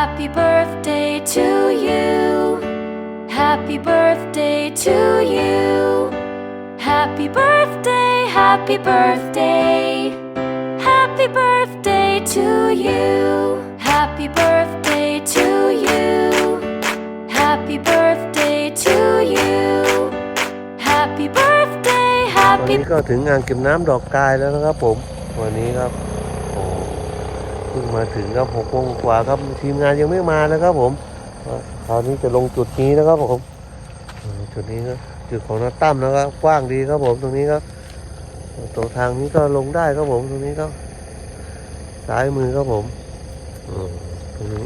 Happy birthday to you. Happy birthday to you. Happy birthday, happy birthday. Happy birthday to you. Happy birthday to you. Happy birthday to you. Happy birthday, ตอน happy นี้ก็ถึงอ่างเก็บน้ำดอกกายแล้วนะครับผม วันนี้ครับ เพิ่งมาถึงครับหกโมงกว่าครับทีมงานยังไม่มานะครับ ผมคราวนี้จะลงจุดนี้นะครับผมจุดนี้ก็จุดของน้าตั้มนะครับกว้างดีครับผมตรงนี้ครับตัวทางนี้ก็ลงได้ครับผมตรงนี้ก็ซ้ายมือครับผมตรงนี้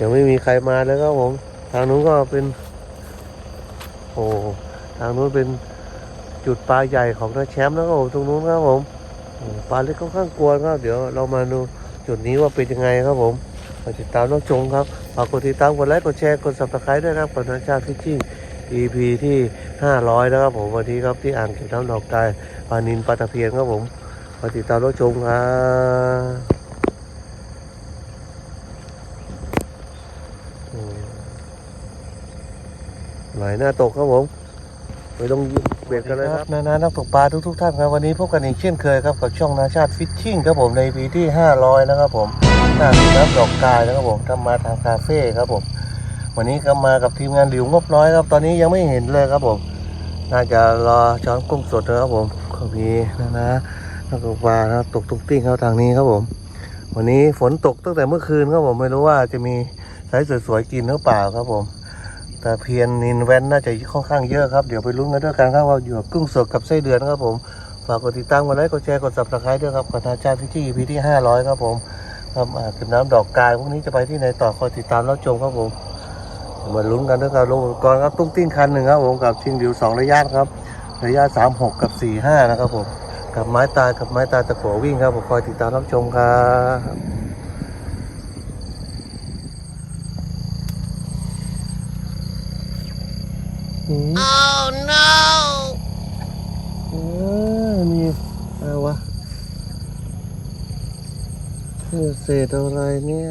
ยังไม่มีใครมาเลยครับผม ทางนู้นก็เป็น โอ้ทางนู้นเป็นจุดปลาใหญ่ของน้าแชมป์นะครับผมตรงนู้นครับผมปลาเล็กค่อนข้างกวนครับเดี๋ยวเรามาดู จุดนี้ว่าเป็นยังไงครับผมมาติดตามน้องจงครับฝากกดติดตามกดไลค์กดแชร์กด subscribe ด้วยนะครับกับนาชาติฟิชชิ่ง EP ที่ 500 นะครับผมวันนี้ครับที่อ่างเก็บน้ำดอกกายปานินปลาตะเพียนครับผมมาติดตามน้องจงครับอืมไหลหน้าตกครับผม ไปลง เบ็ดกันเลยครับนานานักตกปลาทุกๆท่านครับวันนี้พบกันอีกเช่นเคยครับกับช่องนาชาติฟิชชิ่งครับผมในปีที่ 500 นะครับผมหน้าน้ำดอกกายนะครับผมทำมาทางคาเฟ่ครับผม วันนี้ก็มากับทีมงานหลิวงบน้อยครับ ตอนนี้ยังไม่เห็นเลยครับผม น่าจะรอช้อนกุ้งสดนะครับผมก็มีนะนะนักตกปลานะตกตุ้งติ้งเข้าทางนี้ครับผม วันนี้ฝนตกตั้งแต่เมื่อคืนครับผมไม่รู้ว่าจะมีไซส์สวยๆกินหรือเปล่าครับผม แต่เพียนนินแวนน่าจะค่อนข้างเยอะครับ เดี๋ยวไปลุ้นกันด้วยกันครับว่าอยู่กับกุ้งสดกับไส้เดือนครับผม ฝากกดติดตามกดไลค์กดแชร์กด subscribe ด้วยครับกับนาจารย์พิจิพีที่500ครับผมครับเก็บน้ำดอกกายพวกนี้จะไปที่ไหนต่อคอยติดตามแล้วชมครับผมมาลุ้นกันด้วยกันลงกรณ์ครับตุ้งติ้งคันหนึ่งครับผมกับชิงดิวสองระยะครับ ระยะ36กับ45นะครับผมกับไม้ตายกับไม้ตายตะกัววิ่งครับผมคอยติดตามรับชมครับอืม Oh no! เออมีอะไรวะเออเศษอะไรเนี่ย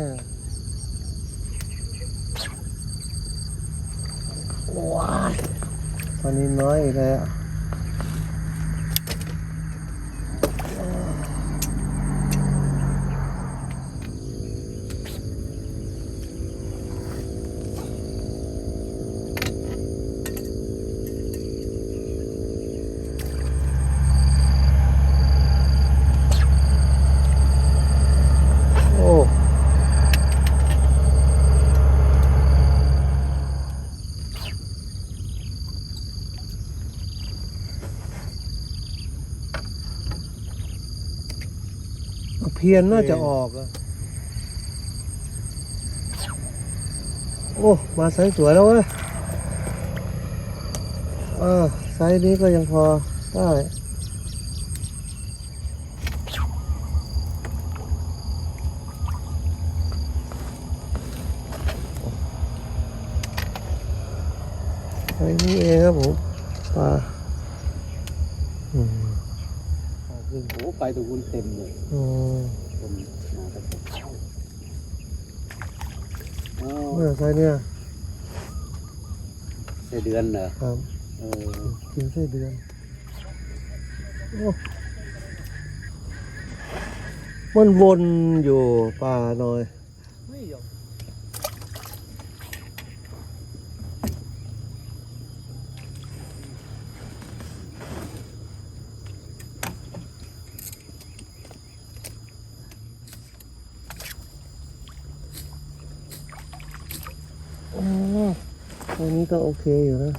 ว้ายตอนนี้น้อยอีกแล้ว เพียนน่าจะออกอะโอ้ มาไซส์สวยแล้วเว้ยเออไซส์นี้ก็ยังพอได้ไซส์นี้เองครับผมปลาอืม คือโหไปตรงนู้นเต็มเลยอืมคนมาตะกอ๋อเนี่ยไซส์เนี่ยไส้เดือนเหรอครับ เออกินไส้เดือนโอ้มันวนอยู่ป่าหน่อย ไม่ยอม ตอนนี้ก็โอเคอยู่นะ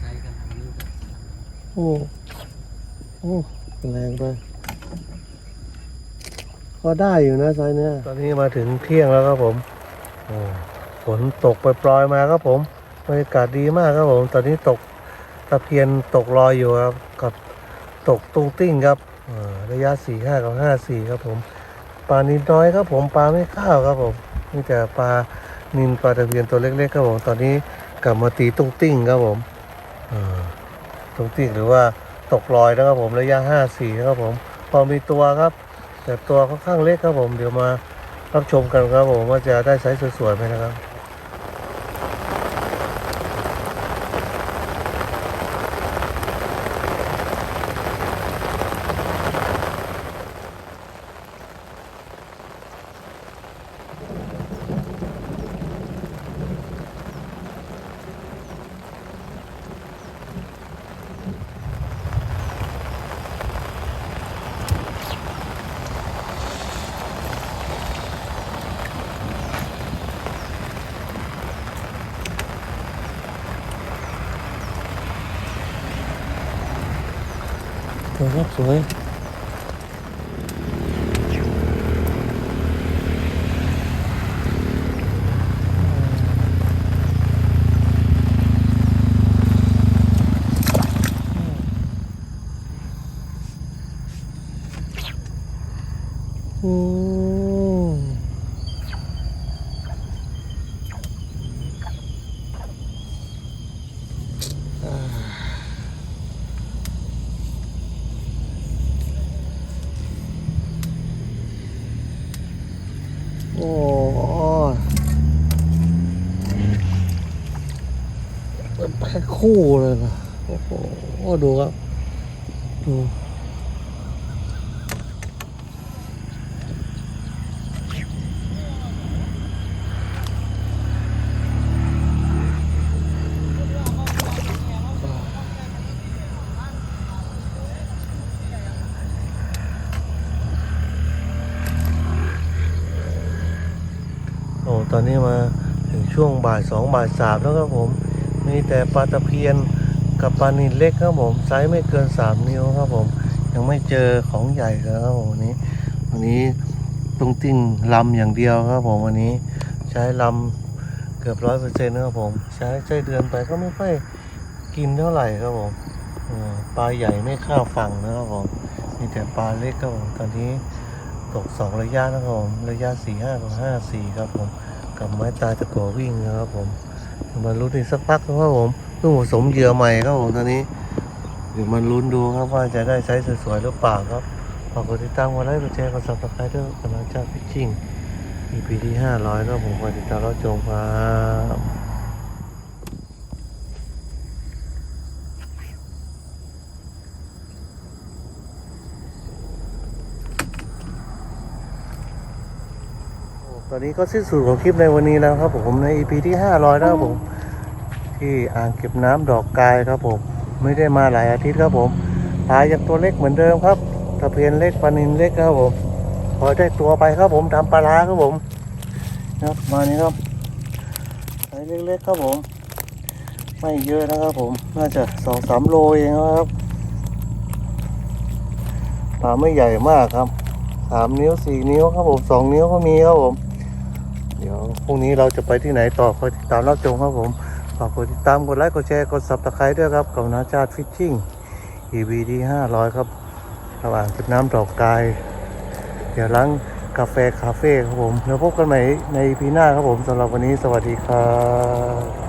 ใช้กันทางนี้ก็โอ้ โอ้ แรงไปก็ได้อยู่นะไซเนี้ยตอนนี้มาถึงเที่ยงแล้วครับผมโอ้ฝนตกปล่อยๆมาครับผมบรรยากาศดีมากครับผม ตอนนี้ตก ตะเพียนตกลอยอยู่ครับกับตกตุ้งติ้งครับระยะสี่ห้ากับห้าสี่ครับผมปลานินน้อยครับผมปลาไม่ข้าวครับผมนี่แต่ปลานินปลาตะเพียนตัวเล็กๆครับผมตอนนี้กลับมาตีตุ้งติ้งครับผมตุ้งติ้งหรือว่าตกลอยนะครับผมระยะห้าสี่ครับผมพอมีตัวครับ แต่ตัวค่อนข้างเล็กครับผมเดี๋ยวมารับชมกันครับผมว่าจะได้ไซส์สวยๆไหมนะครับ สวยครับสวยอืม โอ้เป็นแพ็คคู่เลยนะโอ้โหดูครับ ดู อ้ตอนนี้มาถึงช่วงบ่ายสองบ่ายสามแล้วครับผม มีแต่ปลาตะเพียนกับปลานิลเล็กครับผมไซส์ไม่เกินสามนิ้วครับผม ยังไม่เจอของใหญ่เลยครับผมวันนี้ วันนี้ตรงติ่งลำอย่างเดียวครับผมวันนี้ใช้ลำเกือบร้อยเปอร์เซ็นต์ครับผม ใช้ใช้เดือนไปก็ไม่ค่อยกินเท่าไหร่ครับผมปลาใหญ่ไม่ข้าวฝั่งนะครับผมมีแต่ปลาเล็กครับผมตอนนี้ตกสองระยะนะครับผมระยะสี่ห้ากับห้าสี่ครับผม กับไม้ตาตะกัววิ่งนะครับผมมาลุ้นอีกสักพักนะครับผมเพิ่งผสมเหยื่อใหม่ครับผมตอนนี้เดี๋ยวมันลุ้นดูครับว่าจะได้ไซส์สวยๆหรือเปล่าครับฝากกดติดตามกดไลค์กดแชร์กดซับสไครต์ด้วยกำลังใจพิชชิ่ง EP ที่ห้าร้อยครับผมคอยติดตามรับชมครับ ตอนนี้ก็สิ้นสุดของคลิปในวันนี้แล้วครับผมใน EP ที่ห้าร้อยนะครับผม ที่อ่างเก็บน้ำดอกกายครับผม ไม่ได้มาหลายอาทิตย์ครับผมปลายังตัวเล็กเหมือนเดิมครับตะเพียนเล็กปลานินเล็กครับผมพอได้ตัวไปครับผมทำปลาร้าครับผมครับมานี้ครับไซส์เล็กๆครับผม ไม่เยอะนะครับผม น่าจะสองสามโลเองครับปลาไม่ใหญ่มากครับสามนิ้วสี่นิ้วครับผมสองนิ้วก็มีครับผม ดี๋ยวพรุ่งนี้เราจะไปที่ไหนต่อคอยติดตามรับชมครับผมฝากกดติดตามกดไลค์กดแชร์กดซับสไครต์ด้วยครับกับนาชาติฟิชชิ่ง EV ที่500 ครับระหว่างจุดน้ำดอกกาย เดี๋ยวล้างกาแฟคาเฟ่ครับผมแล้วพบกันใหม่ในพีหน้าครับผมสำหรับวันนี้สวัสดีครับ